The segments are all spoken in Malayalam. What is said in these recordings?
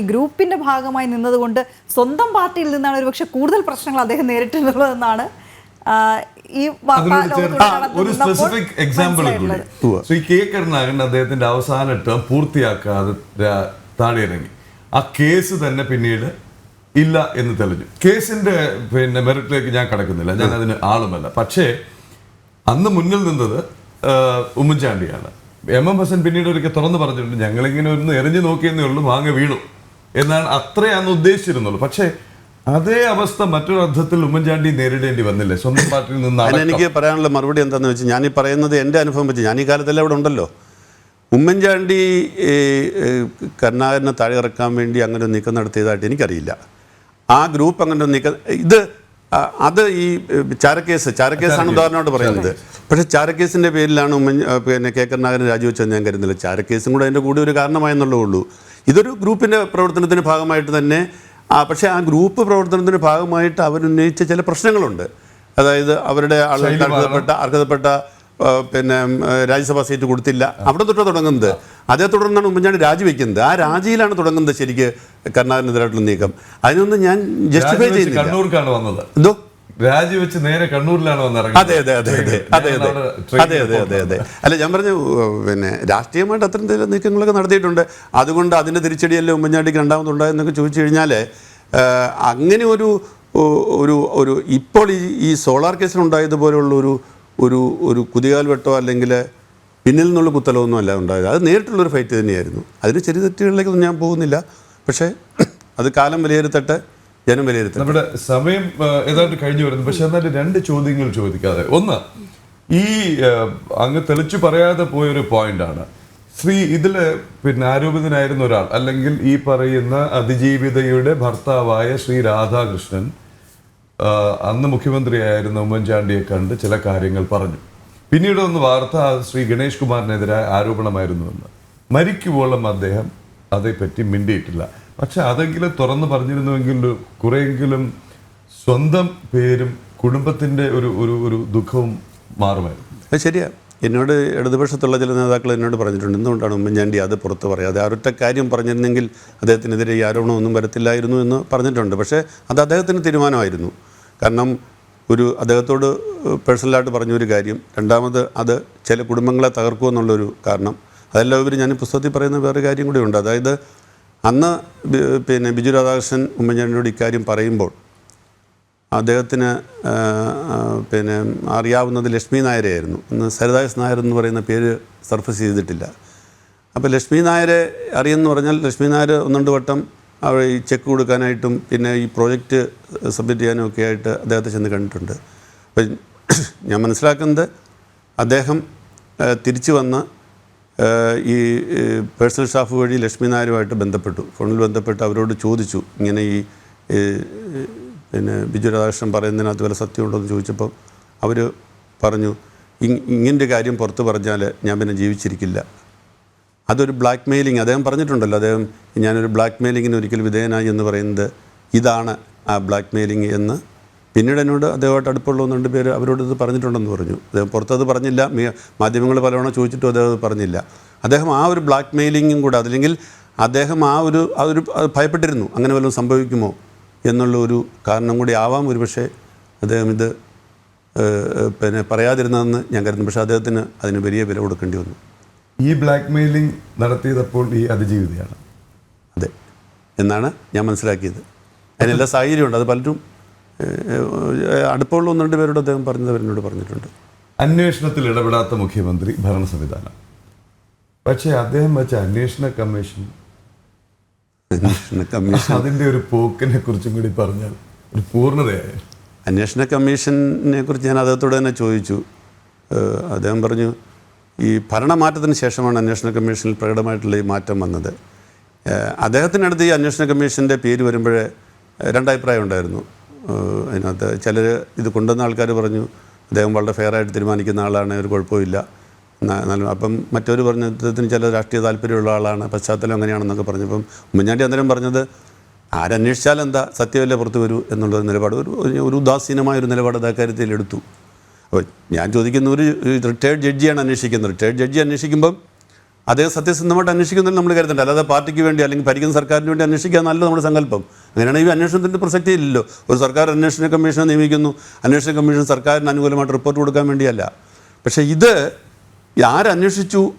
ഈ ഗ്രൂപ്പിന്റെ ഭാഗമായി നിന്നതുകൊണ്ട് സ്വന്തം പാർട്ടിയിൽ നിന്നാണ് ഒരുപക്ഷെ കൂടുതൽ പ്രശ്നങ്ങൾ അദ്ദേഹം നേരിട്ടുള്ളതെന്നാണ് ഈ ഒരു specific example. Shri K Karunakaran അദ്ദേഹത്തിന്റെ അവസാന ടേം പൂർത്തിയാക്കാതെ താഴെയിറങ്ങി. താഴെ ഇറങ്ങി ആ കേസ് തന്നെ പിന്നീട് ഇല്ല എന്ന് തെളിഞ്ഞു. കേസിന്റെ പിന്നെ മെറിറ്റിലേക്ക് ഞാൻ കടക്കുന്നില്ല. ഞാൻ അതിന് ആളുമല്ല. പക്ഷേ അന്ന് മുന്നിൽ നിന്നത് ഉമ്മൻചാണ്ടിയാണ്. എം എം ഹസൻ പിന്നീട് ഒരിക്കൽ തുറന്നു പറഞ്ഞിട്ടുണ്ട് ഞങ്ങളിങ്ങനെ ഒന്ന് എറിഞ്ഞു നോക്കിയെന്നേ ഉള്ളൂ വാങ്ങ വീണു. എന്നാണ് അത്രേ അന്ന് ഉദ്ദേശിച്ചിരുന്നുള്ളൂ. പക്ഷേ അതേ അവസ്ഥ മറ്റൊരു അർത്ഥത്തിൽ ഉമ്മൻചാണ്ടി നേരിടേണ്ടി വന്നില്ലേ? സ്വന്തം പാർട്ടിയിൽ അതിന് നിന്ന് എനിക്ക് പറയാനുള്ള മറുപടി എന്താണെന്ന് വെച്ചാൽ ഞാൻ ഈ പറയുന്നത് എന്റെ അനുഭവം വെച്ച് ഞാൻ ഈ കാലത്തെല്ലാം ഇവിടെ ഉണ്ടല്ലോ. ഉമ്മൻചാണ്ടി കരുണാകരനെ താഴെ ഇറക്കാൻ വേണ്ടി അങ്ങനെ ഒരു നീക്കം നടത്തിയതായിട്ട് എനിക്കറിയില്ല. ആ ഗ്രൂപ്പ് അങ്ങനെ ഒരു നീക്കം ഇത് അത് ഈ ചാരക്കേസ് ചാരക്കേസാണ് ഉദാഹരണമായിട്ട് പറയുന്നത്. പക്ഷെ ചാരക്കേസിന്റെ പേരിലാണ് ഉമ്മൻ പിന്നെ കെ കരുണാകരൻ രാജിവെച്ചെന്ന് ഞാൻ കരുതുന്നില്ല. ചാരക്കേസും കൂടെ അതിന്റെ കൂടി ഒരു കാരണമായെന്നുള്ളേ ഉള്ളൂ. ഇതൊരു ഗ്രൂപ്പിന്റെ പ്രവർത്തനത്തിന്റെ ഭാഗമായിട്ട് തന്നെ ആ പക്ഷേ ആ ഗ്രൂപ്പ് പ്രവർത്തനത്തിന്റെ ഭാഗമായിട്ട് അവരുന്നയിച്ച ചില പ്രശ്നങ്ങളുണ്ട്. അതായത് അവരുടെ അർഹതപ്പെട്ട അർഹതപ്പെട്ട പിന്നെ രാജ്യസഭാ സീറ്റ് കൊടുത്തില്ല. അവിടെ തൊട്ടാണ് തുടങ്ങുന്നത്. അതേ തുടർന്നാണ് ഉമ്മൻചാണ്ടി രാജിവെക്കുന്നത്. ആ രാജിയിലാണ് തുടങ്ങുന്നത് ശരിക്ക് കരുണാകരനെതിരായിട്ടുള്ള നീക്കം. അതിനൊന്നും ഞാൻ ജസ്റ്റിഫൈ ചെയ്യുന്നില്ല. കണ്ണൂർക്കാണ് വന്നത്. എന്തോ? രാജിവെച്ച് നേരെ കണ്ണൂരിലാണ് അതെ അതെ അതെ അതെ അതെ അതെ. അതെ അതെ അതെ അതെ. അല്ല ഞാൻ പറഞ്ഞു പിന്നെ രാഷ്ട്രീയമായിട്ട് അത്തരം തരം നീക്കങ്ങളൊക്കെ നടത്തിയിട്ടുണ്ട്. അതുകൊണ്ട് അതിന്റെ തിരിച്ചടിയല്ലേ ഉമ്മൻചാണ്ടിക്ക് രണ്ടാമതുണ്ടായെന്നൊക്കെ ചോദിച്ചു കഴിഞ്ഞാൽ അങ്ങനെ ഒരു ഒരു ഒരു ഇപ്പോൾ ഈ ഈ സോളാർ കേസിലുണ്ടായതുപോലെയുള്ള ഒരു ഒരു ഒരു കുതികാൽ വെട്ടോ അല്ലെങ്കിൽ പിന്നിൽ നിന്നുള്ള കുത്തലോ ഒന്നും അല്ല ഉണ്ടായത്. അത് നേരിട്ടുള്ളൊരു ഫൈറ്റ് തന്നെയായിരുന്നു. അതിന് ചെറിയ തെറ്റുകളിലേക്കൊന്നും ഞാൻ പോകുന്നില്ല. പക്ഷേ അത് കാലം വിലയിരുത്തട്ടെ ജനം വിലയിരുത്തട്ടെ. നമ്മുടെ സമയം ഏതായിട്ട് കഴിഞ്ഞു വരുന്നു. പക്ഷേ എന്നാലും രണ്ട് ചോദ്യങ്ങൾ ചോദിക്കാതെ. ഒന്ന് ഈ അങ്ങ് തെളിച്ചു പറയാതെ പോയൊരു പോയിന്റാണ്. ശ്രീ ഇതിൽ പിന്നെ ആരോപിതനായിരുന്ന ഒരാൾ അല്ലെങ്കിൽ ഈ പറയുന്ന അതിജീവിതയുടെ ഭർത്താവായ ശ്രീ രാധാകൃഷ്ണൻ അന്ന് മുഖ്യമന്ത്രിയായിരുന്ന ഉമ്മൻചാണ്ടിയെ കണ്ട് ചില കാര്യങ്ങൾ പറഞ്ഞു. പിന്നീട് ഒന്ന് വാർത്ത ശ്രീ ഗണേഷ് കുമാറിനെതിരെ ആരോപണമായിരുന്നുവെന്ന് മരിക്കുവോളം അദ്ദേഹം അതേപ്പറ്റി മിണ്ടിയിട്ടില്ല. പക്ഷെ അതെങ്കിലും തുറന്നു പറഞ്ഞിരുന്നുവെങ്കിൽ കുറെയെങ്കിലും സ്വന്തം പേരും കുടുംബത്തിന്റെ ഒരു ഒരു ഒരു ദുഃഖവും മാറുമായിരുന്നു. ശരിയാ. എന്നോട് ഇടതുപക്ഷത്തുള്ള ചില നേതാക്കൾ എന്നോട് പറഞ്ഞിട്ടുണ്ട് എന്തുകൊണ്ടാണ് ഉമ്മൻചാണ്ടി അത് പുറത്ത് പറയാതെ ആ ഒരൊറ്റ കാര്യം പറഞ്ഞിരുന്നെങ്കിൽ അദ്ദേഹത്തിനെതിരെ ഈ ആരോപണമൊന്നും വരത്തില്ലായിരുന്നു എന്ന് പറഞ്ഞിട്ടുണ്ട്. പക്ഷേ അത് അദ്ദേഹത്തിന്റെ തീരുമാനമായിരുന്നു. കാരണം ഒരു അദ്ദേഹത്തോട് പേഴ്സണലായിട്ട് പറഞ്ഞൊരു കാര്യം. രണ്ടാമത് അത് ചില കുടുംബങ്ങളെ തകർക്കുമെന്നുള്ളൊരു കാരണം. അതെല്ലാം ഉപരി ഞാൻ പുസ്തകത്തിൽ പറയുന്ന വേറെ കാര്യം കൂടി ഉണ്ട്. അതായത് അന്ന് പിന്നെ ബിജു രാധാകൃഷ്ണൻ ഉമ്മൻചാണ്ടിയോട് ഇക്കാര്യം പറയുമ്പോൾ അദ്ദേഹത്തിന് പിന്നെ അറിയാവുന്നത് ലക്ഷ്മി നായരെയായിരുന്നു ഇന്ന് സരിതാസ് നായർ എന്ന് പറയുന്ന പേര് സർഫസ് ചെയ്തിട്ടില്ല. അപ്പോൾ ലക്ഷ്മി നായരെ അറിയുമെന്ന് പറഞ്ഞാൽ ലക്ഷ്മി നായർ ഒന്നുകൊണ്ട് വട്ടം അവിടെ ഈ ചെക്ക് കൊടുക്കാനായിട്ടും പിന്നെ ഈ പ്രോജക്റ്റ് സബ്മിറ്റ് ചെയ്യാനും ഒക്കെ ആയിട്ട് അദ്ദേഹത്തെ ചെന്ന് കണ്ടിട്ടുണ്ട്. അപ്പം ഞാൻ മനസ്സിലാക്കുന്നത് അദ്ദേഹം തിരിച്ചു വന്ന് ഈ പേഴ്സണൽ സ്റ്റാഫ് വഴി ലക്ഷ്മി നായരുമായിട്ട് ബന്ധപ്പെട്ടു. ഫോണിൽ ബന്ധപ്പെട്ട് അവരോട് ചോദിച്ചു ഇങ്ങനെ ഈ ഈ, പിന്നെ ബിജു രാധാകൃഷ്ണൻ പറയുന്നതിനകത്ത് വല്ല സത്യമുണ്ടോ എന്ന് ചോദിച്ചപ്പോൾ അവർ പറഞ്ഞു ഇങ്ങനെ കാര്യം പുറത്ത് പറഞ്ഞാൽ ഞാൻ പിന്നെ ജീവിച്ചിരിക്കില്ല. അതൊരു ബ്ലാക്ക് മെയിലിംഗ് അദ്ദേഹം പറഞ്ഞിട്ടുണ്ടല്ലോ അദ്ദേഹം ഞാനൊരു ബ്ലാക്ക് മെയിലിങ്ങിന് ഒരിക്കൽ വിധേയനായി എന്ന് പറയുന്നത് ഇതാണ് ആ ബ്ലാക്ക് മെയിലിംഗ് എന്ന്. പിന്നീട് എന്നോട് അദ്ദേഹമായിട്ട് അടുപ്പമുള്ള ഒന്ന് രണ്ട് പേര് അവരോട് ഇത് പറഞ്ഞിട്ടുണ്ടെന്ന് പറഞ്ഞു. അദ്ദേഹം പുറത്തത് പറഞ്ഞില്ല മാധ്യമങ്ങൾ പലവണ ചോദിച്ചിട്ടും അദ്ദേഹം പറഞ്ഞില്ല. അദ്ദേഹം ആ ഒരു ബ്ലാക്ക് മെയിലിങ്ങും കൂടെ അതില്ലെങ്കിൽ അദ്ദേഹം ആ ഒരു അതൊരു ഒരു ഭയപ്പെട്ടിരുന്നു. അങ്ങനെ വല്ലതും സംഭവിക്കുമോ എന്നുള്ള ഒരു കാരണം കൂടി ആവാം. ഒരുപക്ഷെ അദ്ദേഹം ഇത് പിന്നെ പറയാതിരുന്നതെന്ന് ഞാൻ കരുതുന്നു. പക്ഷേ അദ്ദേഹത്തിന് അതിന് വലിയ വില കൊടുക്കേണ്ടി വന്നു. ഈ ബ്ലാക്ക് മെയിലിംഗ് നടത്തിയതപ്പോൾ ഈ അതിജീവിതയാണ്. അതെ. എന്നാണ് ഞാൻ മനസ്സിലാക്കിയത്. അതിനെല്ലാ സാഹചര്യമുണ്ട്. അത് പലരും അടുപ്പമുള്ള ഒന്ന് രണ്ട് പേരോട് അദ്ദേഹം പറഞ്ഞത് അവരോട് പറഞ്ഞിട്ടുണ്ട്. അന്വേഷണത്തിൽ ഇടപെടാത്ത മുഖ്യമന്ത്രി ഭരണ സംവിധാനം. പക്ഷേ അദ്ദേഹം വെച്ച അന്വേഷണ കമ്മീഷൻ അന്വേഷണ കമ്മീഷൻ. അതിന്റെ ഒരു പോക്കിനെ കുറിച്ചും കൂടി പറഞ്ഞാൽ ഒരു പൂർണതയായ. അന്വേഷണ കമ്മീഷനെ കുറിച്ച് ഞാൻ അദ്ദേഹത്തോട് തന്നെ ചോദിച്ചു. അദ്ദേഹം പറഞ്ഞു ഈ ഭരണമാറ്റത്തിന് ശേഷമാണ് അന്വേഷണ കമ്മീഷനിൽ പ്രകടമായിട്ടുള്ള ഈ മാറ്റം വന്നത്. അദ്ദേഹത്തിനടുത്ത് ഈ അന്വേഷണ കമ്മീഷന്റെ പേര് വരുമ്പോഴേ ഏഹ്, രണ്ടഭിപ്രായം ഉണ്ടായിരുന്നു. അതിനകത്ത് ചിലർ ഇത് കൊണ്ടുവന്ന ആൾക്കാർ പറഞ്ഞു അദ്ദേഹം വളരെ ഫെയറായിട്ട് തീരുമാനിക്കുന്ന ആളാണ് ഒരു കുഴപ്പമില്ല അപ്പം മറ്റൊരു പറഞ്ഞു അദ്ദേഹത്തിന് ചില രാഷ്ട്രീയ താല്പര്യമുള്ള ആളാണ് പശ്ചാത്തലം അങ്ങനെയാണെന്നൊക്കെ പറഞ്ഞപ്പം ഉമ്മൻചാണ്ടി അന്നേരം പറഞ്ഞത് ആരന്വേഷിച്ചാൽ എന്താ സത്യമല്ലേ പുറത്തു വരൂ എന്നുള്ളൊരു നിലപാട്. ഒരു ഒരു- ഉദാസീനമായ ഒരു നിലപാട് അത് അക്കാര്യത്തിൽ എടുത്തു അപ്പോൾ ഞാൻ ചോദിക്കുന്ന ഒരു റിട്ടയർഡ് ജഡ്ജിയാണ് അന്വേഷിക്കുന്നത്. റിട്ടയർഡ് ജഡ്ജി അന്വേഷിക്കുമ്പം അദ്ദേഹം സത്യസന്ധമായിട്ട് അന്വേഷിക്കുന്നതിൽ നമ്മൾ കരുതണ്ട. അല്ലാതെ പാർട്ടിക്ക് വേണ്ടി അല്ലെങ്കിൽ ഭരിക്കുന്ന സർക്കാരിന് വേണ്ടി അന്വേഷിക്കുക നല്ല നമ്മുടെ സങ്കല്പം. അങ്ങനെയാണെങ്കിൽ ഈ അന്വേഷണത്തിന്റെ പ്രസക്തി ഇല്ലല്ലോ. ഒരു സർക്കാർ അന്വേഷണ കമ്മീഷനെ നിയമിക്കുന്നു. അന്വേഷണ കമ്മീഷൻ സർക്കാരിന് അനുകൂലമായിട്ട് റിപ്പോർട്ട് കൊടുക്കാൻ വേണ്ടിയല്ല. പക്ഷേ ഇത് ആരന്വേഷിച്ചു?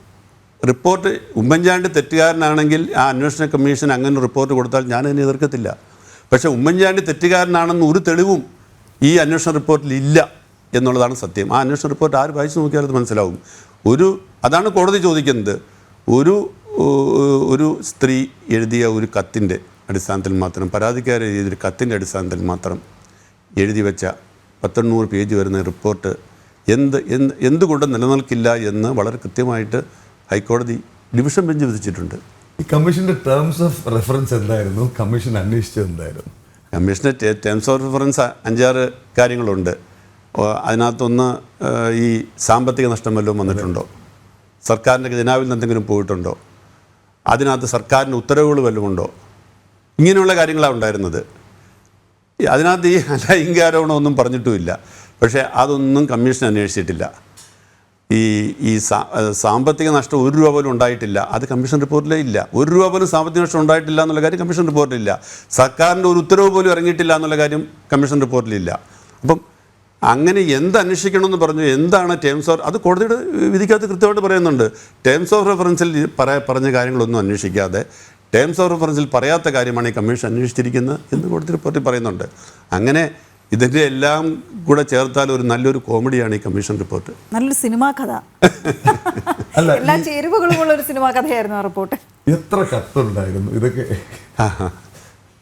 റിപ്പോർട്ട് ഉമ്മൻചാണ്ടി തെറ്റുകാരനാണെങ്കിൽ ആ അന്വേഷണ കമ്മീഷൻ അങ്ങനെ റിപ്പോർട്ട് കൊടുത്താൽ ഞാൻ അതിനെ എതിർക്കത്തില്ല. പക്ഷേ ഉമ്മൻചാണ്ടി തെറ്റുകാരനാണെന്ന് ഒരു തെളിവും ഈ അന്വേഷണ റിപ്പോർട്ടിൽ ഇല്ല. എന്നുള്ളതാണ് സത്യം. ആ അന്വേഷണ റിപ്പോർട്ട് ആര് വായിച്ചു നോക്കിയാൽ അത് മനസ്സിലാവും. ഒരു അതാണ് കോടതി ചോദിക്കുന്നത്. ഒരു ഒരു സ്ത്രീ എഴുതിയ ഒരു കത്തിന്റെ അടിസ്ഥാനത്തിൽ മാത്രം പരാതിക്കാരെ എഴുതിയ ഒരു കത്തിന്റെ അടിസ്ഥാനത്തിൽ മാത്രം എഴുതി വെച്ച പത്തൊണ്ണൂറ് പേജ് വരുന്ന റിപ്പോർട്ട് എന്ത് എന്ത് എന്തുകൊണ്ട് നിലനിൽക്കില്ല എന്ന് വളരെ കൃത്യമായിട്ട് ഹൈക്കോടതി ഡിവിഷൻ ബെഞ്ച് വിധിച്ചിട്ടുണ്ട്. ഈ കമ്മീഷന്റെ ടേംസ് ഓഫ് റെഫറൻസ് എന്തായിരുന്നു? കമ്മീഷൻ അന്വേഷിച്ചത് എന്തായിരുന്നു? കമ്മീഷന്റെ ടേംസ് ഓഫ് റെഫറൻസ് അഞ്ചാറ് കാര്യങ്ങളുണ്ട്. അതിനകത്തൊന്ന് ഈ സാമ്പത്തിക നഷ്ടം വല്ലതും വന്നിട്ടുണ്ടോ? സർക്കാരിന്റെ ഖജനാവിൽ നിന്ന് എന്തെങ്കിലും പോയിട്ടുണ്ടോ? അതിനകത്ത് സർക്കാരിന്റെ ഉത്തരവുകൾ വല്ലതും ഉണ്ടോ? ഇങ്ങനെയുള്ള കാര്യങ്ങളാണ് ഉണ്ടായിരുന്നത്. അതിനകത്ത് ഈ ലൈംഗികാരോപണം ഒന്നും പറഞ്ഞിട്ടുമില്ല. പക്ഷേ അതൊന്നും കമ്മീഷൻ അന്വേഷിച്ചിട്ടില്ല. ഈ ഈ സാമ്പത്തിക നഷ്ടം ഒരു രൂപ പോലും ഉണ്ടായിട്ടില്ല. അത് കമ്മീഷൻ റിപ്പോർട്ടിലേ ഇല്ല. ഒരു രൂപ പോലും സാമ്പത്തിക നഷ്ടം ഉണ്ടായിട്ടില്ല എന്നുള്ള കാര്യം കമ്മീഷൻ റിപ്പോർട്ടിലില്ല. സർക്കാരിന്റെ ഒരു ഉത്തരവ് പോലും ഇറങ്ങിയിട്ടില്ല എന്നുള്ള കാര്യം കമ്മീഷൻ റിപ്പോർട്ടിലില്ല. അപ്പം അങ്ങനെ എന്ത് അന്വേഷിക്കണമെന്ന് പറഞ്ഞു എന്താണ് ടേംസ് ഓഫ് അത് കോടതിയുടെ വിധിക്കകത്ത് കൃത്യമായിട്ട് പറയുന്നുണ്ട്. ടേംസ് ഓഫ് റെഫറൻസിൽ പറഞ്ഞ കാര്യങ്ങളൊന്നും അന്വേഷിക്കാതെ ടേംസ് ഓഫ് റെഫറൻസിൽ പറയാത്ത കാര്യമാണ് ഈ കമ്മീഷൻ അന്വേഷിച്ചിരിക്കുന്നത് എന്ന് കോടതി റിപ്പോർട്ടിൽ പറയുന്നുണ്ട്. അങ്ങനെ ഇതിന്റെ എല്ലാം കൂടെ ചേർത്താൽ ഒരു നല്ലൊരു കോമഡിയാണ് ഈ കമ്മീഷൻ റിപ്പോർട്ട് നല്ലൊരു സിനിമാ കഥ. എല്ലാ ചേരുവകളുമുള്ള ഒരു സിനിമാ കഥയായിരുന്നു ആ റിപ്പോർട്ട് എത്ര കത്തുണ്ടായിരുന്നു? ഇതൊക്കെ ആഹാ.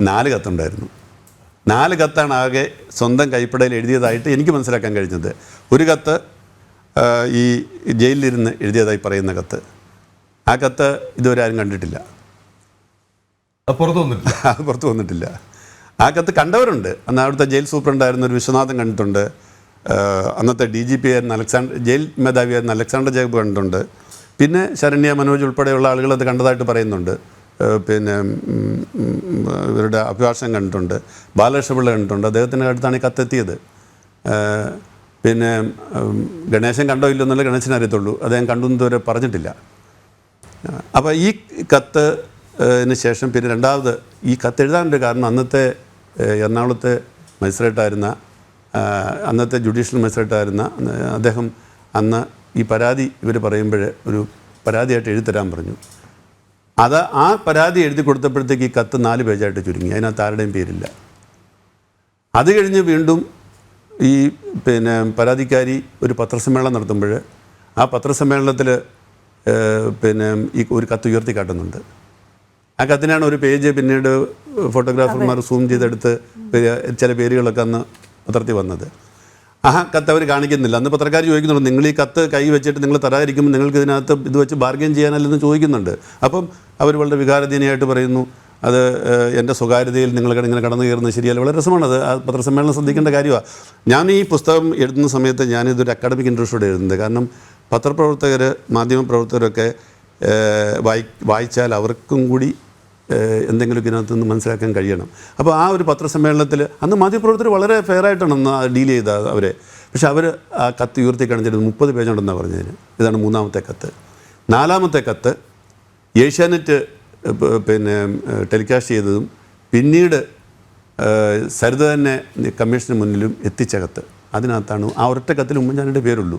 നാല് കത്തുണ്ടായിരുന്നു. നാല് കത്താണ് ആകെ സ്വന്തം കൈപ്പടയിൽ എഴുതിയതായിട്ട് എനിക്ക് മനസ്സിലാക്കാൻ കഴിഞ്ഞത്. ഒരു കത്ത് ഈ ജയിലിലിരുന്ന് എഴുതിയതായി പറയുന്ന കത്ത്. ആ കത്ത് ഇതുവരെ ആരും കണ്ടിട്ടില്ല. പുറത്തു വന്നിട്ടില്ല. അത് പുറത്ത് വന്നിട്ടില്ല. ആ കത്ത് കണ്ടവരുണ്ട്. അന്ന് അവിടുത്തെ ജയിൽ സൂപ്രണ്ടായിരുന്ന ഒരു വിശ്വനാഥൻ കണ്ടിട്ടുണ്ട്. അന്നത്തെ ഡി ജി പി ആയിരുന്ന അലക്സാണ്ടർ ജയിൽ മേധാവിയായിരുന്ന അലക്സാണ്ടർ ജേബ് കണ്ടിട്ടുണ്ട്. പിന്നെ ശരണ്യ മനോജ് ഉൾപ്പെടെയുള്ള ആളുകൾ അത് കണ്ടതായിട്ട് പറയുന്നുണ്ട്. പിന്നെ ഇവരുടെ അഭിഭാഷകൻ കണ്ടിട്ടുണ്ട്. ബാലകൃഷ്ണപിള്ള കണ്ടിട്ടുണ്ട്. അദ്ദേഹത്തിന്റെ അടുത്താണ് ഈ കത്തെത്തിയത്. പിന്നെ ഗണേശൻ കണ്ടോ ഇല്ലോ എന്നല്ല ഗണേശൻ അറിയത്തുള്ളൂ. അദ്ദേഹം കണ്ടു ഇതുവരെ പറഞ്ഞിട്ടില്ല. അപ്പോൾ ഈ കത്ത് ശേഷം പിന്നെ രണ്ടാമത് ഈ കത്ത് എഴുതാനുള്ള കാരണം അന്നത്തെ എറണാകുളത്തെ മജിസ്ട്രേറ്റായിരുന്ന അന്നത്തെ ജുഡീഷ്യൽ മജിസ്ട്രേറ്റായിരുന്ന അദ്ദേഹം അന്ന് ഈ പരാതി ഇവർ പറയുമ്പോൾ ഒരു പരാതിയായിട്ട് എഴുതി തരാൻ പറഞ്ഞു. അത് ആ പരാതി എഴുതി കൊടുത്തപ്പോഴത്തേക്ക് ഈ കത്ത് നാല് പേജായിട്ട് ചുരുങ്ങി. അതിനകത്ത് ആരുടെയും പേരില്ല. അത് കഴിഞ്ഞ് വീണ്ടും ഈ പിന്നെ പരാതിക്കാരി ഒരു പത്രസമ്മേളനം നടത്തുമ്പോൾ ആ പത്രസമ്മേളനത്തിൽ പിന്നെ ഈ ഒരു കത്ത് ഉയർത്തി കാട്ടുന്നുണ്ട്. ആ കത്തിനാണ് ഒരു പേജ് പിന്നീട് ഫോട്ടോഗ്രാഫർമാർ സൂം ചെയ്തെടുത്ത് ചില പേരുകളൊക്കെ അന്ന് പത്രത്തിൽ വന്നത്. ആ കത്ത് അവർ കാണിക്കുന്നില്ല. അന്ന് പത്രക്കാർ ചോദിക്കുന്നുണ്ട് നിങ്ങൾ ഈ കത്ത് കൈ വെച്ചിട്ട് നിങ്ങൾ തരാതിരിക്കുമ്പോൾ നിങ്ങൾക്ക് ഇതിനകത്ത് ഇത് വെച്ച് ബാർഗെയിൻ ചെയ്യാനല്ലെന്ന് ചോദിക്കുന്നുണ്ട്. അപ്പം അവർ വളരെ വികാരധീനയായിട്ട് പറയുന്നു അത് എന്റെ സ്വകാര്യതയിൽ നിങ്ങൾ ഇങ്ങനെ കടന്നു കയറുന്നത് ശരിയല്ല. വളരെ രസമാണത് ആ പത്രസമ്മേളനം ശ്രദ്ധിക്കേണ്ട കാര്യമാണ് ഞാൻ ഈ പുസ്തകം എഴുതുന്ന സമയത്ത് ഞാനിതൊരു അക്കാഡമിക് ഇൻട്രസ്റ്റോടെ എഴുതുന്നത്. കാരണം പത്രപ്രവർത്തകർ മാധ്യമപ്രവർത്തകരൊക്കെ വായി വായിച്ചാൽ അവർക്കും കൂടി എന്തെങ്കിലും ഇതിനകത്ത് നിന്ന് മനസ്സിലാക്കാൻ കഴിയണം. അപ്പോൾ ആ ഒരു പത്രസമ്മേളനത്തിൽ അന്ന് മാധ്യമപ്രവർത്തകർ വളരെ ഫെയറായിട്ടാണ് അന്ന് ഡീൽ ചെയ്ത അവരെ. പക്ഷെ അവർ ആ കത്ത് ഉയർത്തി കാണിച്ചിട്ട് മുപ്പത് പേജുണ്ടെന്നാണ് പറഞ്ഞതിന് ഇതാണ് മൂന്നാമത്തെ കത്ത്. നാലാമത്തെ കത്ത് ഏഷ്യാനെറ്റ് പിന്നെ ടെലികാസ്റ്റ് ചെയ്തതും പിന്നീട് സരിത തന്നെ കമ്മീഷന് മുന്നിലും എത്തിച്ച കത്ത്. അതിനകത്താണ് ആ ഒരൊറ്റ കത്തിൽ ഉമ്മൻചാണ്ടിയുടെ പേരുള്ളൂ.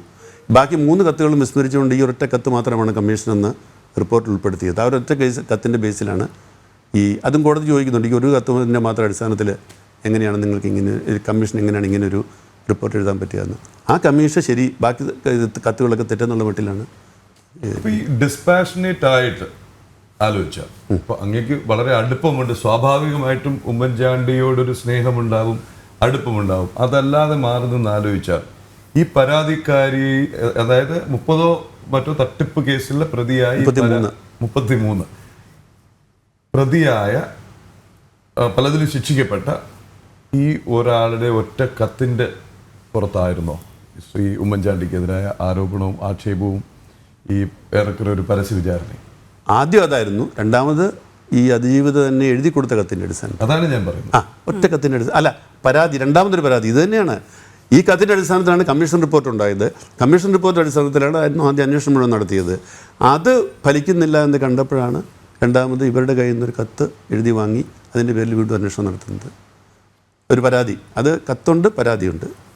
ബാക്കി മൂന്ന് കത്തുകളും വിസ്മരിച്ചുകൊണ്ട് ഈ ഒരൊറ്റ കത്ത് മാത്രമാണ് കമ്മീഷനെന്ന് റിപ്പോർട്ടിൽ ഉൾപ്പെടുത്തിയത്. ആ ഒരൊറ്റ കേസ് കത്തിന്റെ ബേസിലാണ് ഈ അതും കോടതി ചോദിക്കുന്നുണ്ട്. ഈ ഒരു കത്തിന്റെ മാത്രം അടിസ്ഥാനത്തിൽ എങ്ങനെയാണ് നിങ്ങൾക്ക് ഇങ്ങനെ കമ്മീഷൻ എങ്ങനെയാണ് ഇങ്ങനെ ഒരു റിപ്പോർട്ട് എഴുതാൻ പറ്റുകയെന്ന്. ആ കമ്മീഷൻ ശരി ബാക്കി കത്തുകളൊക്കെ തെറ്റെന്നുള്ള മട്ടിലാണ്. അപ്പൊ ഈ ഡിസ്പാഷനേറ്റ് ആയിട്ട് ആലോചിച്ച ഇപ്പൊ അങ്ങേക്ക് വളരെ അടുപ്പമുണ്ട്. സ്വാഭാവികമായിട്ടും ഉമ്മൻചാണ്ടിയോടൊരു സ്നേഹമുണ്ടാവും അടുപ്പമുണ്ടാവും. അതല്ലാതെ മാറുന്നെന്ന് നിന്ന് ആലോചിച്ചാൽ ഈ പരാതിക്കാരി അതായത് മുപ്പതോ മറ്റോ തട്ടിപ്പ് കേസിലെ പ്രതിയായി മുപ്പത്തിമൂന്ന്. പ്രതിയായ പലതിലും ശിക്ഷിക്കപ്പെട്ട ഈ ഒരാളുടെ ഒറ്റ കത്തിന്റെ പുറത്തായിരുന്നോ. ശ്രീ ഉമ്മൻചാണ്ടിക്കെതിരായ ആരോപണവും ആക്ഷേപവും ഈ ഏറെക്കുറെ ഒരു പരസ്യ വിചാരണ. ആദ്യം അതായിരുന്നു. രണ്ടാമത് ഈ അതിജീവിത തന്നെ എഴുതി കൊടുത്ത കത്തിന്റെ അടിസ്ഥാനം അതാണ് ഞാൻ പറയുന്നത്. ആ ഒറ്റ കത്തിന്റെ അടിസ്ഥാനം അല്ല പരാതി രണ്ടാമതൊരു പരാതി ഇത് തന്നെയാണ്. ഈ കത്തിന്റെ അടിസ്ഥാനത്തിലാണ് കമ്മീഷൻ റിപ്പോർട്ട് ഉണ്ടായത്. കമ്മീഷൻ റിപ്പോർട്ട് അടിസ്ഥാനത്തിലാണ് ആദ്യം അന്വേഷണം മുഴുവൻ നടത്തിയത്. അത് ഫലിക്കുന്നില്ല എന്ന് കണ്ടപ്പോഴാണ് രണ്ടാമത് ഇവരുടെ കയ്യിൽ നിന്നൊരു കത്ത് എഴുതി വാങ്ങി അതിന്റെ പേരിൽ വീണ്ടും അന്വേഷണം നടത്തുന്നത്. ഒരു പരാതി. അത് കത്തുണ്ട് പരാതിയുണ്ട്.